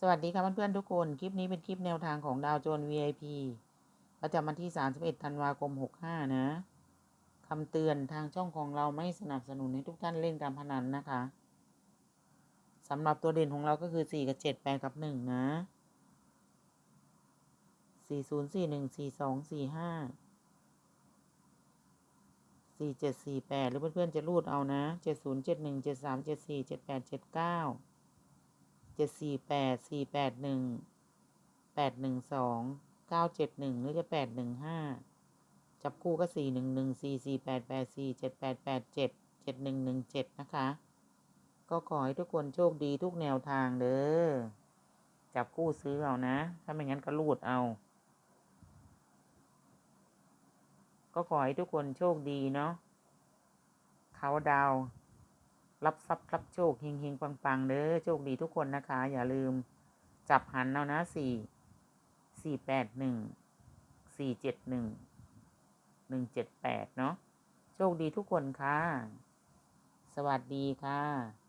สวัสดีค่ะเพื่อนๆทุกคน คลิปนี้เป็นคลิปแนวทางของดาวโจน VIP ประจำวันที่ 31 ธันวาคม 65 นะคำเตือนทางช่องของเราไม่สนับสนุนให้ทุกท่านเล่นการพนันนะคะสำหรับตัวเด่นของเราก็คือ 4 กับ 7 8 กับ 1 นะ 4 0 4 1 4 2 4 5 4 7 4 8 หรือเพื่อนๆจะรูดเอานะ 7 0 7 1 7 3 7 4 7 8 7 9 เจ็ดสี่แปดสี่แปดหนึ่งแปดหนึ่งสองเก้าเจ็ดหนึ่งหรือจะแปดหนึ่งห้าจับคู่ก็สี่หนึ่งหนึ่งสี่สี่แปดแปดสี่เจ็ดแปดแปดเจ็ดเจ็ดหนึ่งหนึ่งเจ็ดนะคะ ก็ขอให้ทุกคนโชคดีทุกแนวทางเด้อจับคู่ซื้อเอานะ ถ้าไม่งั้นก็รูดเอา ก็ขอให้ทุกคนโชคดีเนาะเขาดาว รับทรัพย์รับโชคเฮงเฮงปังปังเด้อโชคดีทุกคนนะคะ อย่าลืมจับหันเอานะสี่สี่แปดหนึ่งสี่เจ็ดหนึ่งหนึ่งเจ็ดแปดเนาะโชคดีทุกคนค่ะ สวัสดีค่ะ